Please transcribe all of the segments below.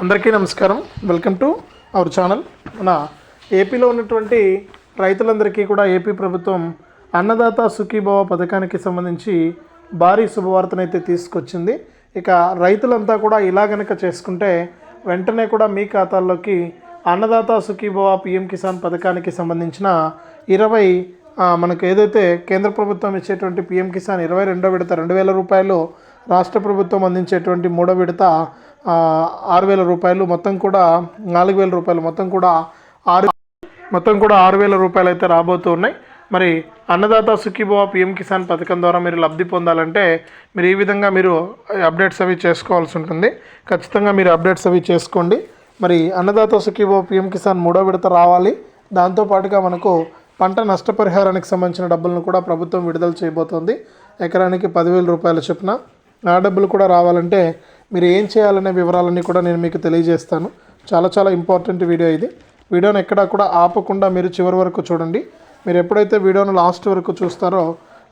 అందరికీ నమస్కారం. Welcome to our channel. మన ఏపీలో ఉన్నటువంటి రైతులందరికీ కూడా ఏపీ ప్రభుత్వం అన్నదాత సుఖీభవ పథకానికి సంబంధించి భారీ శుభవార్తనైతే తీసుకొచ్చింది. ఇక రైతులంతా కూడా ఇలా గనక చేసుకుంటే వెంటనే కూడా మీ ఖాతాల్లోకి అన్నదాత సుఖీభవ పిఎం కిసాన్ పథకానికి సంబంధించిన ఇరవై మనకు ఏదైతే కేంద్ర ప్రభుత్వం ఇచ్చేటువంటి పిఎం కిసాన్ ఇరవై రెండో విడత రెండు వేల రూపాయలు రాష్ట్ర ప్రభుత్వం అందించేటువంటి మూడో విడత ఆరు వేల రూపాయలు మొత్తం కూడా నాలుగు వేల రూపాయలు మొత్తం కూడా ఆరు మొత్తం కూడా ఆరు వేల రూపాయలు అయితే రాబోతూ ఉన్నాయి. మరి అన్నదాత సుఖీభవ పిఎం కిసాన్ పథకం ద్వారా మీరు లబ్ధి పొందాలంటే మీరు ఈ విధంగా మీరు అప్డేట్స్ అవి చేసుకోవాల్సి ఉంటుంది. ఖచ్చితంగా మీరు అప్డేట్స్ అవి చేసుకోండి. మరి అన్నదాత సుఖీభవ పిఎం కిసాన్ మూడో విడత రావాలి. దాంతోపాటుగా మనకు పంట నష్టపరిహారానికి సంబంధించిన డబ్బులను కూడా ప్రభుత్వం విడుదల చేయబోతోంది. ఎకరానికి పదివేల రూపాయల చొప్పున ఆ డబ్బులు కూడా రావాలంటే మీరు ఏం చేయాలనే వివరాలన్నీ కూడా నేను మీకు తెలియజేస్తాను. చాలా చాలా ఇంపార్టెంట్ వీడియో ఇది. వీడియోని ఎక్కడా కూడా ఆపకుండా మీరు చివరి వరకు చూడండి. మీరు ఎప్పుడైతే వీడియోను లాస్ట్ వరకు చూస్తారో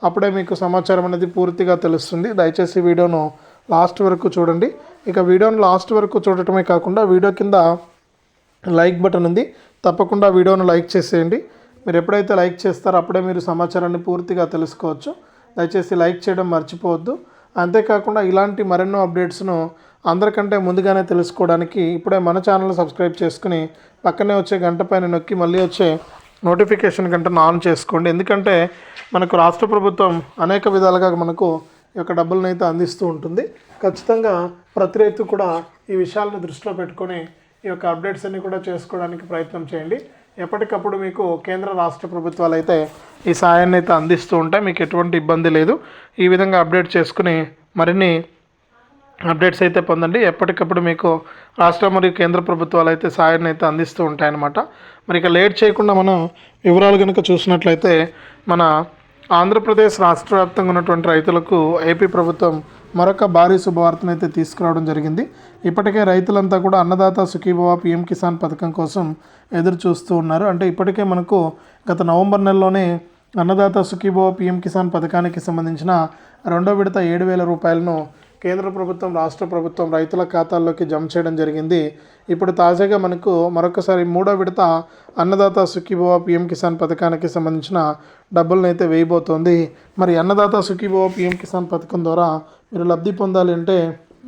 అప్పుడే మీకు సమాచారం అనేది పూర్తిగా తెలుస్తుంది. దయచేసి వీడియోను లాస్ట్ వరకు చూడండి. ఇక వీడియోను లాస్ట్ వరకు చూడటమే కాకుండా వీడియో కింద లైక్ బటన్ ఉంది. తప్పకుండా వీడియోను లైక్ చేసేయండి. మీరు ఎప్పుడైతే లైక్ చేస్తారో అప్పుడే మీరు సమాచారాన్ని పూర్తిగా తెలుసుకోవచ్చు. దయచేసి లైక్ చేయడం మర్చిపోవద్దు. అంతేకాకుండా ఇలాంటి మరెన్నో అప్డేట్స్ను అందరికంటే ముందుగానే తెలుసుకోవడానికి ఇప్పుడే మన ఛానల్ సబ్స్క్రైబ్ చేసుకుని పక్కనే వచ్చే గంట పైన నొక్కి మళ్ళీ వచ్చే నోటిఫికేషన్ గంటను ఆన్ చేసుకోండి. ఎందుకంటే మనకు రాష్ట్ర ప్రభుత్వం అనేక విధాలుగా మనకు ఈ యొక్క డబ్బులను అయితే అందిస్తూ ఉంటుంది. ఖచ్చితంగా ప్రతి రైతు కూడా ఈ విషయాలను దృష్టిలో పెట్టుకొని ఈ యొక్క అప్డేట్స్ అన్ని కూడా చేసుకోవడానికి ప్రయత్నం చేయండి. ఎప్పటికప్పుడు మీకు కేంద్ర రాష్ట్ర ప్రభుత్వాలు అయితే ఈ సాయాన్ని అయితే అందిస్తూ ఉంటాయి. మీకు ఎటువంటి ఇబ్బంది లేదు. ఈ విధంగా అప్డేట్ చేసుకుని మరిన్ని అప్డేట్స్ అయితే పొందండి. ఎప్పటికప్పుడు మీకు రాష్ట్ర మరియు కేంద్ర ప్రభుత్వాలు అయితే సాయాన్ని అయితే అందిస్తూ ఉంటాయన్నమాట. మరి ఇక లేట్ చేయకుండా మనం వివరాలు కనుక చూసినట్లయితే మన ఆంధ్రప్రదేశ్ రాష్ట్ర వ్యాప్తంగా ఉన్నటువంటి రైతులకు ఏపీ ప్రభుత్వం మరొక భారీ శుభవార్తను అయితే తీసుకురావడం జరిగింది. ఇప్పటికే రైతులంతా కూడా అన్నదాత సుఖీభవ పిఎం కిసాన్ పథకం కోసం ఎదురు చూస్తూ ఉన్నారు. అంటే ఇప్పటికే మనకు గత నవంబర్ నెలలోనే అన్నదాత సుఖీభవ పిఎం కిసాన్ పథకానికి సంబంధించిన రెండో విడత ఏడు వేల రూపాయలను కేంద్ర ప్రభుత్వం రాష్ట్ర ప్రభుత్వం రైతుల ఖాతాల్లోకి జమ చేయడం జరిగింది. ఇప్పుడు తాజాగా మనకు మరొకసారి మూడో విడత అన్నదాత సుఖీభవ పిఎం కిసాన్ పథకానికి సంబంధించిన డబ్బులను అయితే వేయబోతోంది. మరి అన్నదాత సుఖీభవ పిఎం కిసాన్ పథకం ద్వారా మీరు లబ్ధి పొందాలి అంటే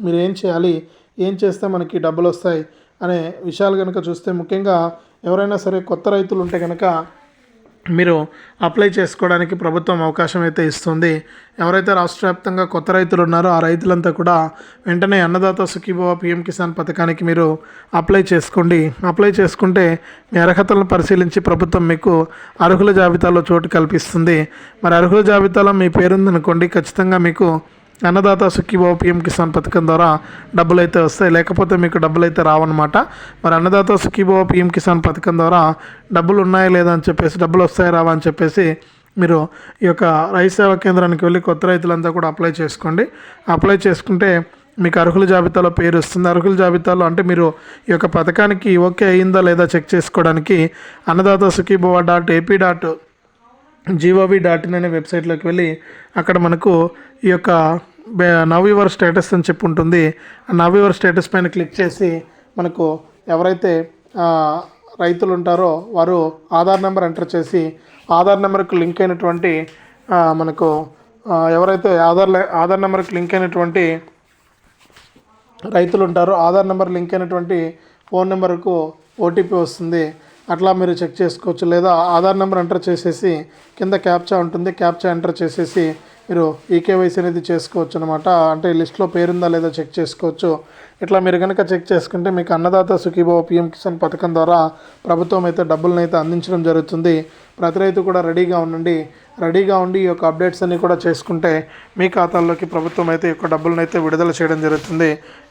మీరు ఏం చేయాలి? ఏం చేస్తే మనకి డబ్బులు వస్తాయి అనే విషయాలు కనుక చూస్తే ముఖ్యంగా ఎవరైనా సరే కొత్త రైతులు ఉంటే కనుక మీరు అప్లై చేసుకోవడానికి ప్రభుత్వం అవకాశం అయితే ఇస్తుంది. ఎవరైతే రాష్ట్ర వ్యాప్తంగా కొత్త రైతులు ఉన్నారో ఆ రైతులంతా కూడా వెంటనే అన్నదాత సుఖీభవ పిఎం కిసాన్ పథకానికి మీరు అప్లై చేసుకోండి. అప్లై చేసుకుంటే మీ అర్హతలను పరిశీలించి ప్రభుత్వం మీకు అర్హుల జాబితాలో చోటు కల్పిస్తుంది. మరి అర్హుల జాబితాలో మీ పేరుందనుకోండి ఖచ్చితంగా మీకు అన్నదాత సుఖీభావ పిఎం కిసాన్ పథకం ద్వారా డబ్బులు అయితే వస్తాయి. లేకపోతే మీకు డబ్బులు అయితే రావన్నమాట. మరి అన్నదాత సుఖీభావ పిఎం కిసాన్ పథకం ద్వారా డబ్బులు ఉన్నాయా లేదా అని చెప్పేసి డబ్బులు వస్తాయా రావా అని చెప్పేసి మీరు ఈ యొక్క రైతు సేవా కేంద్రానికి వెళ్ళి కొత్త రైతులంతా కూడా అప్లై చేసుకోండి. అప్లై చేసుకుంటే మీకు అర్హుల జాబితాలో పేరు వస్తుంది. అర్హుల జాబితాలో అంటే మీరు ఈ యొక్క పథకానికి ఓకే అయిందా లేదా చెక్ చేసుకోవడానికి Annadata Sukhibhava dot AP dot gov dot in అనే వెబ్సైట్లోకి వెళ్ళి అక్కడ మనకు ఈ యొక్క నవ్ యువర్ స్టేటస్ అని చెప్పి ఉంటుంది. ఆ నవ్ యువర్ స్టేటస్ పైన క్లిక్ చేసి మనకు ఎవరైతే రైతులు ఉంటారో వారు ఆధార్ నెంబర్ ఎంటర్ చేసి ఆధార్ నెంబర్కు లింక్ అయినటువంటి మనకు ఎవరైతే ఆధార్ లే- ఆధార్ నెంబర్కి లింక్ అయినటువంటి రైతులు ఉంటారో ఆధార్ నెంబర్ లింక్ అయినటువంటి ఫోన్ నెంబర్కు ఓటీపీ వస్తుంది. అట్లా మీరు చెక్ చేసుకోవచ్చు. లేదా ఆధార్ నెంబర్ ఎంటర్ చేసేసి కింద క్యాప్చా ఉంటుంది. క్యాప్చా ఎంటర్ చేసేసి మీరు ఈకేవైసీ అనేది చేసుకోవచ్చు అనమాట అంటే లిస్ట్లో పేరుందా లేదా చెక్ చేసుకోవచ్చు. ఇట్లా మీరు కనుక చెక్ చేసుకుంటే మీకు అన్నదాత సుఖీభావ పిఎం కిసాన్ పథకం ద్వారా ప్రభుత్వం అయితే డబ్బులను అయితే అందించడం జరుగుతుంది. ప్రతి రైతు కూడా రెడీగా ఉండండి. రెడీగా ఉండి ఈ యొక్క అప్డేట్స్ అన్నీ కూడా చేసుకుంటే మీ ఖాతాల్లోకి ప్రభుత్వం అయితే ఈ యొక్క డబ్బులను అయితే విడుదల చేయడం జరుగుతుంది.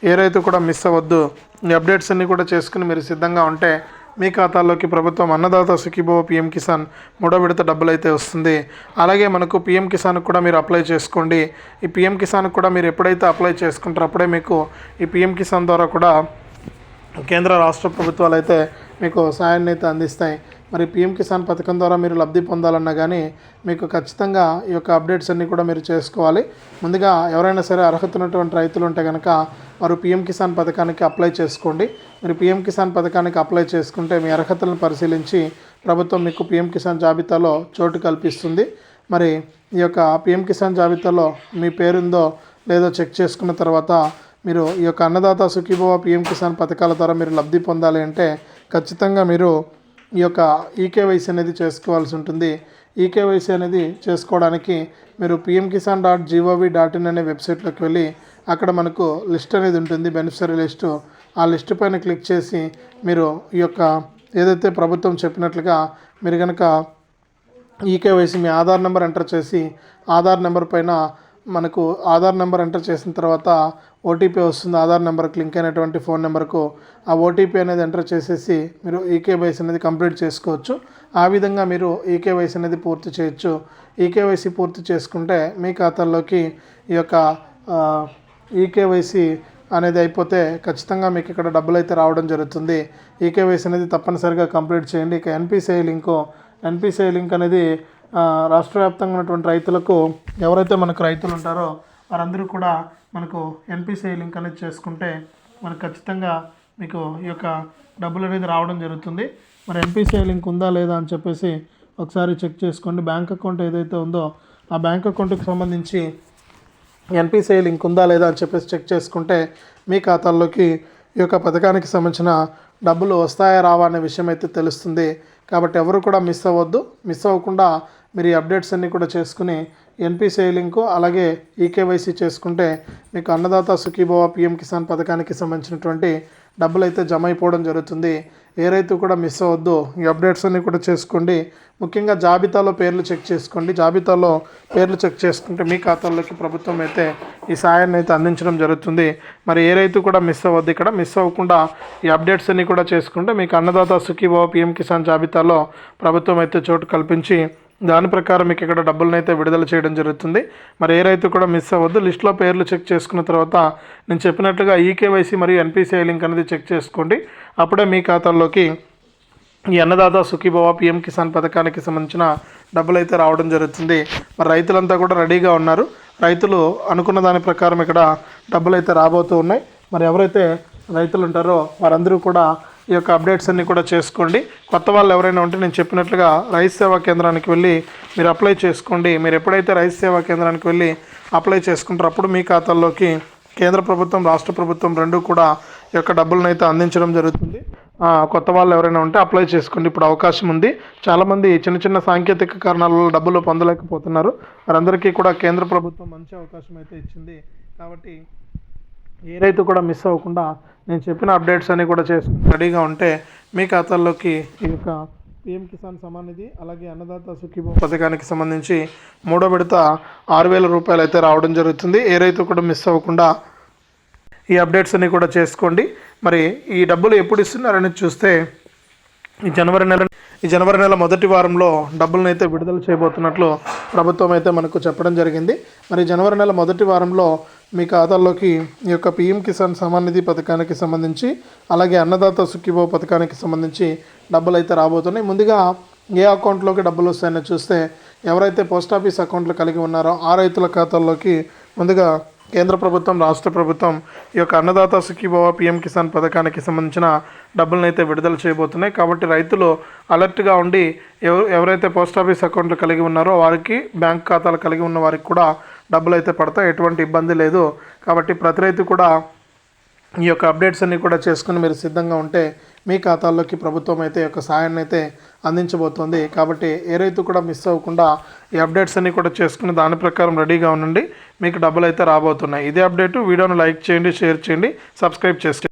ఏ రైతు కూడా మిస్ అవ్వద్దు. ఈ అప్డేట్స్ అన్నీ కూడా చేసుకుని మీరు సిద్ధంగా ఉంటే మీ ఖాతాల్లోకి ప్రభుత్వం అన్నదాత సుఖీభవ పిఎం కిసాన్ మూడో విడత డబ్బులు అయితే వస్తుంది. అలాగే మనకు పిఎం కిసాన్ కూడా మీరు అప్లై చేసుకోండి. ఈ పిఎం కిసాన్ కూడా మీరు ఎప్పుడైతే అప్లై చేసుకుంటారో అప్పుడే మీకు ఈ పిఎం కిసాన్ ద్వారా కూడా కేంద్ర రాష్ట్ర ప్రభుత్వాలు అయితే మీకు సాయాన్ని అయితే అందిస్తాయి. మరి పిఎం కిసాన్ పథకం ద్వారా మీరు లబ్ధి పొందాలన్నా కానీ మీకు ఖచ్చితంగా ఈ యొక్క అప్డేట్స్ అన్నీ కూడా మీరు చేసుకోవాలి. ముందుగా ఎవరైనా సరే అర్హత ఉన్నటువంటి రైతులు ఉంటే కనుక వారు పిఎం కిసాన్ పథకానికి అప్లై చేసుకోండి. మీరు పిఎం కిసాన్ పథకానికి అప్లై చేసుకుంటే మీ అర్హతలను పరిశీలించి ప్రభుత్వం మీకు పిఎం కిసాన్ జాబితాలో చోటు కల్పిస్తుంది. మరి ఈ యొక్క పిఎం కిసాన్ జాబితాలో మీ పేరుందో లేదో చెక్ చేసుకున్న తర్వాత మీరు ఈ యొక్క అన్నదాత సుఖీభవ పిఎం కిసాన్ పథకాల ద్వారా మీరు లబ్ధి పొందాలి అంటే ఖచ్చితంగా మీరు ఈ యొక్క ఈకేవైసీ అనేది చేసుకోవాల్సి ఉంటుంది. ఈకేవైసీ అనేది చేసుకోవడానికి మీరు PM Kisan dot gov dot in అనే వెబ్సైట్లోకి వెళ్ళి అక్కడ మనకు లిస్ట్ అనేది ఉంటుంది. Beneficiary list. ఆ లిస్ట్ పైన క్లిక్ చేసి మీరు ఈ యొక్క ఏదైతే ప్రభుత్వం చెప్పినట్లుగా మీరు కనుక ఈకేవైసీ మీ ఆధార్ నెంబర్ ఎంటర్ చేసి ఆధార్ నెంబర్ పైన మనకు ఆధార్ నెంబర్ ఎంటర్ చేసిన తర్వాత ఓటీపీ వస్తుంది. ఆధార్ నెంబర్కి లింక్ అయినటువంటి ఫోన్ నెంబర్కు ఆ ఓటీపీ అనేది ఎంటర్ చేసేసి మీరు ఈకేవైసీ అనేది కంప్లీట్ చేసుకోవచ్చు. ఆ విధంగా మీరు ఈకేవైసీ అనేది పూర్తి చేయొచ్చు. ఈకేవైసీ పూర్తి చేసుకుంటే మీ ఖాతాల్లోకి ఈ యొక్క ఈకేవైసీ అనేది అయిపోతే ఖచ్చితంగా మీకు ఇక్కడ డబ్బులు అయితే రావడం జరుగుతుంది. ఈకేవైసీ అనేది తప్పనిసరిగా కంప్లీట్ చేయండి. ఇక ఎన్పిసిఐ లింకు ఎన్పిసిఐ లింక్ అనేది రాష్ట్ర వ్యాప్తంగా ఉన్నటువంటి రైతులకు ఎవరైతే మనకు రైతులు ఉంటారో వారందరూ కూడా మనకు ఎన్పిసిఐ లింక్ అనేది చేసుకుంటే మనకు ఖచ్చితంగా మీకు ఈ యొక్క డబ్బులు అనేది రావడం జరుగుతుంది. మరి ఎన్పిసిఐ లింక్ ఉందా లేదా అని చెప్పేసి ఒకసారి చెక్ చేసుకోండి. బ్యాంక్ అకౌంట్ ఏదైతే ఉందో ఆ బ్యాంక్ అకౌంట్కి సంబంధించి ఎన్పిసిఐ లింక్ ఉందా లేదా అని చెప్పేసి చెక్ చేసుకుంటే మీ ఖాతాల్లోకి ఈ యొక్క పథకానికి సంబంధించిన డబ్బులు వస్తాయా రావా అనే విషయం అయితే తెలుస్తుంది. కాబట్టి ఎవరు కూడా మిస్ అవ్వద్దు. మిస్ అవ్వకుండా మీరు ఈ అప్డేట్స్ అన్నీ కూడా చేసుకుని ఎన్పిసిఐ లింకు అలాగే ఈకేవైసీ చేసుకుంటే మీకు అన్నదాత సుఖీభవ పిఎం కిసాన్ పథకానికి సంబంధించినటువంటి డబ్బులు అయితే జమ అయిపోవడం జరుగుతుంది. ఏ రైతు కూడా మిస్ అవ్వద్దు. ఈ అప్డేట్స్ అన్నీ కూడా చేసుకోండి. ముఖ్యంగా జాబితాలో పేర్లు చెక్ చేసుకోండి. జాబితాలో పేర్లు చెక్ చేసుకుంటే మీ ఖాతాల్లోకి ప్రభుత్వం అయితే ఈ సాయాన్ని అయితే అందించడం జరుగుతుంది. మరి ఏ రైతు కూడా మిస్ అవ్వద్దు ఇక్కడ. మిస్ అవ్వకుండా ఈ అప్డేట్స్ అన్నీ కూడా చేసుకుంటే మీకు అన్నదాత సుఖీభావ పిఎం కిసాన్ జాబితాలో ప్రభుత్వం అయితే చోటు కల్పించి దాని ప్రకారం మీకు ఇక్కడ డబ్బులను అయితే విడుదల చేయడం జరుగుతుంది. మరి ఏ రైతు కూడా మిస్ అవ్వద్దు. లిస్ట్లో పేర్లు చెక్ చేసుకున్న తర్వాత నేను చెప్పినట్లుగా ఈకేవైసీ మరియు ఎన్పిసిఐ లింక్ అనేది చెక్ చేసుకోండి. అప్పుడే మీ ఖాతాల్లోకి ఈ అన్నదాత సుఖీభవ పిఎం కిసాన్ పథకానికి సంబంధించిన డబ్బులు అయితే రావడం జరుగుతుంది. మరి రైతులంతా కూడా రెడీగా ఉన్నారు. రైతులు అనుకున్న దాని ప్రకారం ఇక్కడ డబ్బులు అయితే రాబోతూ ఉన్నాయి. మరి ఎవరైతే రైతులు ఉంటారో వారందరూ కూడా ఈ యొక్క అప్డేట్స్ అన్నీ కూడా చేసుకోండి. కొత్త వాళ్ళు ఎవరైనా ఉంటే నేను చెప్పినట్లుగా రైతు సేవా కేంద్రానికి వెళ్ళి మీరు అప్లై చేసుకోండి. మీరు ఎప్పుడైతే రైతు సేవా కేంద్రానికి వెళ్ళి అప్లై చేసుకుంటారో అప్పుడు మీ ఖాతాల్లోకి కేంద్ర ప్రభుత్వం రాష్ట్ర ప్రభుత్వం రెండు కూడా ఈ యొక్క డబ్బులను అయితే అందించడం జరుగుతుంది. కొత్త వాళ్ళు ఎవరైనా ఉంటే అప్లై చేసుకోండి. ఇప్పుడు అవకాశం ఉంది. చాలామంది చిన్న చిన్న సాంకేతిక కారణాల వల్ల డబ్బులు పొందలేకపోతున్నారు. వారందరికీ కూడా కేంద్ర ప్రభుత్వం మంచి అవకాశం అయితే ఇచ్చింది. కాబట్టి ఏ రైతు కూడా మిస్ అవ్వకుండా నేను చెప్పిన అప్డేట్స్ అన్నీ కూడా చేసుకుని రెడీగా ఉంటే మీ ఖాతాల్లోకి ఈ యొక్క పిఎం కిసాన్ సమాన్ నిధి అలాగే అన్నదాత సుఖీభో పథకానికి సంబంధించి మూడో విడత ఆరు వేల రూపాయలు అయితే రావడం జరుగుతుంది. ఏ రైతు కూడా మిస్ అవ్వకుండా ఈ అప్డేట్స్ అన్నీ కూడా చేసుకోండి. మరి ఈ డబ్బులు ఎప్పుడు ఇస్తున్నారని చూస్తే ఈ జనవరి నెల ఈ జనవరి నెల మొదటి వారంలో డబ్బులను అయితే విడుదల చేయబోతున్నట్లు ప్రభుత్వం అయితే మనకు చెప్పడం జరిగింది. మరి జనవరి నెల మొదటి వారంలో మీ ఖాతాల్లోకి ఈ యొక్క పిఎం కిసాన్ సమాన్ నిధి పథకానికి సంబంధించి అలాగే అన్నదాత సుఖీభో పథకానికి సంబంధించి డబ్బులు అయితే రాబోతున్నాయి. ముందుగా ఏ అకౌంట్లోకి డబ్బులు వస్తాయని చూస్తే ఎవరైతే పోస్ట్ ఆఫీస్ అకౌంట్లు కలిగి ఉన్నారో ఆ రైతుల ఖాతాల్లోకి ముందుగా కేంద్ర ప్రభుత్వం రాష్ట్ర ప్రభుత్వం ఈ యొక్క అన్నదాత సుఖీభవ పిఎం కిసాన్ పథకానికి సంబంధించిన డబ్బులను అయితే విడుదల చేయబోతున్నాయి. కాబట్టి రైతులు అలర్ట్గా ఉండి ఎవరు ఎవరైతే పోస్ట్ ఆఫీస్ అకౌంట్లు కలిగి ఉన్నారో వారికి బ్యాంక్ ఖాతాలు కలిగి ఉన్న వారికి కూడా డబ్బులు అయితే పడతాయి. ఎటువంటి ఇబ్బంది లేదు. కాబట్టి ప్రతి రైతు కూడా ఈ యొక్క అప్డేట్స్ అన్నీ కూడా చేసుకుని మీరు సిద్ధంగా ఉంటే మీ ఖాతాల్లోకి ప్రభుత్వం అయితే ఒక యొక్క సాయాన్ని అయితే అందించబోతోంది. కాబట్టి ఏ రైతు కూడా మిస్ అవ్వకుండా ఈ అప్డేట్స్ అన్నీ కూడా చేసుకుని దాని ప్రకారం రెడీగా ఉండండి. మీకు డబ్బులు అయితే రాబోతున్నాయి. ఇదే అప్డేట్. వీడియోను లైక్ చేయండి షేర్ చేయండి సబ్స్క్రైబ్ చేసుకోండి